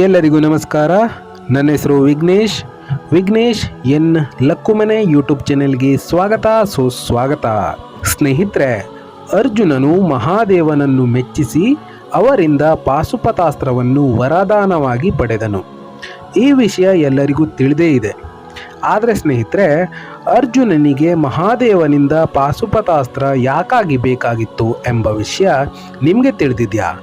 ಎಲ್ಲರಿಗೂ ನಮಸ್ಕಾರ. ನನ್ನ ಹೆಸರು ವಿಘ್ನೇಶ್. ವಿಘ್ನೇಶ್ ಎನ್ ಲಕ್ಕುಮನೆ ಯೂಟ್ಯೂಬ್ ಚಾನೆಲ್ಗೆ ಸ್ವಾಗತ. ಸುಸ್ವಾಗತ ಸ್ನೇಹಿತರೆ, ಅರ್ಜುನನು ಮಹಾದೇವನನ್ನು ಮೆಚ್ಚಿಸಿ ಅವರಿಂದ ಪಾಶುಪತಾಸ್ತ್ರವನ್ನು ವರದಾನವಾಗಿ ಪಡೆದನು. ಈ ವಿಷಯ ಎಲ್ಲರಿಗೂ ತಿಳಿದೇ ಇದೆ. ಆದರೆ ಸ್ನೇಹಿತರೆ, ಅರ್ಜುನನಿಗೆ ಮಹಾದೇವನಿಂದ ಪಾಶುಪತಾಸ್ತ್ರ ಯಾಕಾಗಿ ಬೇಕಾಗಿತ್ತು ಎಂಬ ವಿಷಯ ನಿಮಗೆ ತಿಳಿದಿದೆಯಾ?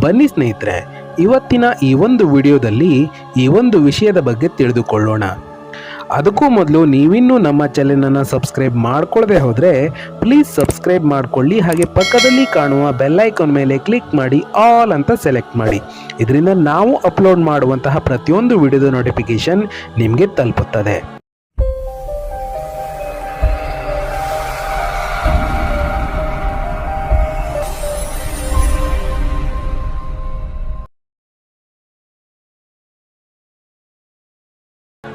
ಬನ್ನಿ ಸ್ನೇಹಿತರೆ ಇವತ್ತಿನ ಈ ಒಂದು ವಿಡಿಯೋದಲ್ಲಿ ಈ ಒಂದು ವಿಷಯದ ಬಗ್ಗೆ ತಿಳಿದುಕೊಳ್ಳೋಣ. ಅದಕ್ಕೂ ಮೊದಲು ನೀವಿನ್ನೂ ನಮ್ಮ ಚಾನೆಲನ್ನು ಸಬ್ಸ್ಕ್ರೈಬ್ ಮಾಡ್ಕೊಳ್ಳದೆ ಹೋದರೆ ಪ್ಲೀಸ್ ಸಬ್ಸ್ಕ್ರೈಬ್ ಮಾಡಿಕೊಳ್ಳಿ, ಹಾಗೆ ಪಕ್ಕದಲ್ಲಿ ಕಾಣುವ ಬೆಲ್ಲೈಕನ್ ಮೇಲೆ ಕ್ಲಿಕ್ ಮಾಡಿ ಆಲ್ ಅಂತ ಸೆಲೆಕ್ಟ್ ಮಾಡಿ. ಇದರಿಂದ ನಾವು ಅಪ್ಲೋಡ್ ಮಾಡುವಂತಹ ಪ್ರತಿಯೊಂದು ವಿಡಿಯೋದ ನೋಟಿಫಿಕೇಶನ್ ನಿಮಗೆ ತಲುಪುತ್ತದೆ.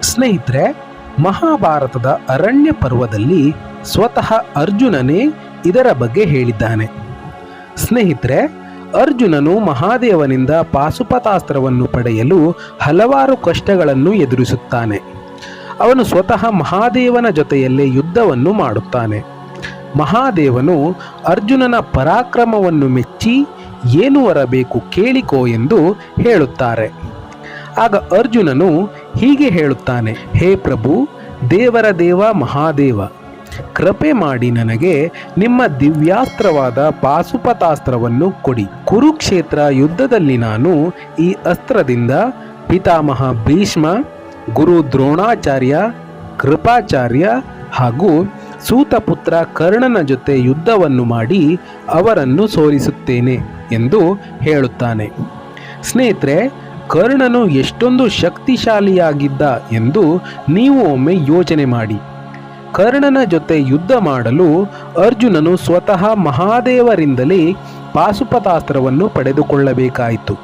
ಸ್ನೇಹಿತರೆ, ಮಹಾಭಾರತದ ಅರಣ್ಯ ಪರ್ವದಲ್ಲಿ ಸ್ವತಃ ಅರ್ಜುನನೇ ಇದರ ಬಗ್ಗೆ ಹೇಳಿದ್ದಾನೆ. ಸ್ನೇಹಿತರೆ, ಅರ್ಜುನನು ಮಹಾದೇವನಿಂದ ಪಾಶುಪತಾಸ್ತ್ರವನ್ನು ಪಡೆಯಲು ಹಲವಾರು ಕಷ್ಟಗಳನ್ನು ಎದುರಿಸುತ್ತಾನೆ. ಅವನು ಸ್ವತಃ ಮಹಾದೇವನ ಜೊತೆಯಲ್ಲೇ ಯುದ್ಧವನ್ನು ಮಾಡುತ್ತಾನೆ. ಮಹಾದೇವನು ಅರ್ಜುನನ ಪರಾಕ್ರಮವನ್ನು ಮೆಚ್ಚಿ, ಏನು ವರಬೇಕು ಕೇಳಿಕೋ ಎಂದು ಹೇಳುತ್ತಾರೆ. ಆಗ ಅರ್ಜುನನು ಹೀಗೆ ಹೇಳುತ್ತಾನೆ, ಹೇ ಪ್ರಭು, ದೇವರ ದೇವ ಮಹಾದೇವ, ಕೃಪೆ ಮಾಡಿ ನನಗೆ ನಿಮ್ಮ ದಿವ್ಯಾಸ್ತ್ರವಾದ ಪಾಶುಪತಾಸ್ತ್ರವನ್ನು ಕೊಡಿ. ಕುರುಕ್ಷೇತ್ರ ಯುದ್ಧದಲ್ಲಿ ನಾನು ಈ ಅಸ್ತ್ರದಿಂದ ಪಿತಾಮಹ ಭೀಷ್ಮ, ಗುರು ದ್ರೋಣಾಚಾರ್ಯ, ಕೃಪಾಚಾರ್ಯ ಹಾಗೂ ಸೂತಪುತ್ರ ಕರ್ಣನ ಜೊತೆ ಯುದ್ಧವನ್ನು ಮಾಡಿ ಅವರನ್ನು ಸೋಲಿಸುತ್ತೇನೆ ಎಂದು ಹೇಳುತ್ತಾನೆ. ಸ್ನೇಹಿತರೆ ಕರ್ಣನು ಎಷ್ಟೊಂದು ಶಕ್ತಿಶಾಲಿಯಾಗಿದ್ದ ಎಂದು ನೀವು ಒಮ್ಮೆ ಯೋಚನೆ ಮಾಡಿ. ಕರ್ಣನ ಜೊತೆ ಯುದ್ಧ ಮಾಡಲು ಅರ್ಜುನನು ಸ್ವತಃ ಮಹಾದೇವರಿಂದಲೇ ಪಾಶುಪತಾಸ್ತ್ರವನ್ನು ಪಡೆದುಕೊಳ್ಳಬೇಕಾಯಿತು.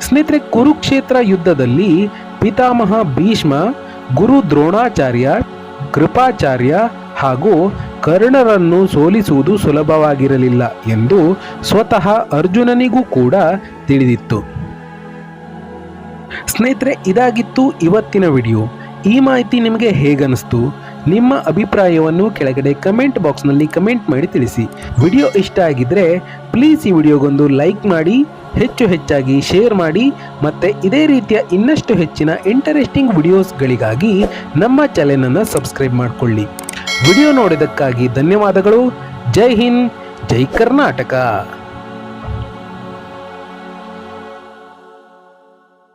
ಸ್ನೇಹಿತರೆ, ಕುರುಕ್ಷೇತ್ರ ಯುದ್ಧದಲ್ಲಿ ಪಿತಾಮಹ ಭೀಷ್ಮ, ಗುರು ದ್ರೋಣಾಚಾರ್ಯ, ಕೃಪಾಚಾರ್ಯ ಹಾಗೂ ಕರ್ಣರನ್ನು ಸೋಲಿಸುವುದು ಸುಲಭವಾಗಿರಲಿಲ್ಲ ಎಂದು ಸ್ವತಃ ಅರ್ಜುನನಿಗೂ ಕೂಡ ತಿಳಿದಿತ್ತು. ಸ್ನೇಹಿತರೆ, ಇದಾಗಿತ್ತು ಇವತ್ತಿನ ವಿಡಿಯೋ. ಈ ಮಾಹಿತಿ ನಿಮಗೆ ಹೇಗನ್ನಿಸ್ತು? ನಿಮ್ಮ ಅಭಿಪ್ರಾಯವನ್ನು ಕೆಳಗಡೆ ಕಮೆಂಟ್ ಬಾಕ್ಸ್ನಲ್ಲಿ ಕಮೆಂಟ್ ಮಾಡಿ ತಿಳಿಸಿ. ವಿಡಿಯೋ ಇಷ್ಟ ಆಗಿದ್ದರೆ ಪ್ಲೀಸ್ ಈ ವಿಡಿಯೋಗೊಂದು ಲೈಕ್ ಮಾಡಿ, ಹೆಚ್ಚು ಹೆಚ್ಚಾಗಿ ಶೇರ್ ಮಾಡಿ, ಮತ್ತು ಇದೇ ರೀತಿಯ ಇನ್ನಷ್ಟು ಹೆಚ್ಚಿನ ಇಂಟರೆಸ್ಟಿಂಗ್ ವಿಡಿಯೋಸ್ಗಳಿಗಾಗಿ ನಮ್ಮ ಚಾನೆಲನ್ನು ಸಬ್ಸ್ಕ್ರೈಬ್ ಮಾಡಿಕೊಳ್ಳಿ. ವಿಡಿಯೋ ನೋಡಿದ್ದಕ್ಕಾಗಿ ಧನ್ಯವಾದಗಳು. ಜೈ ಹಿಂದ್, ಜೈ ಕರ್ನಾಟಕ.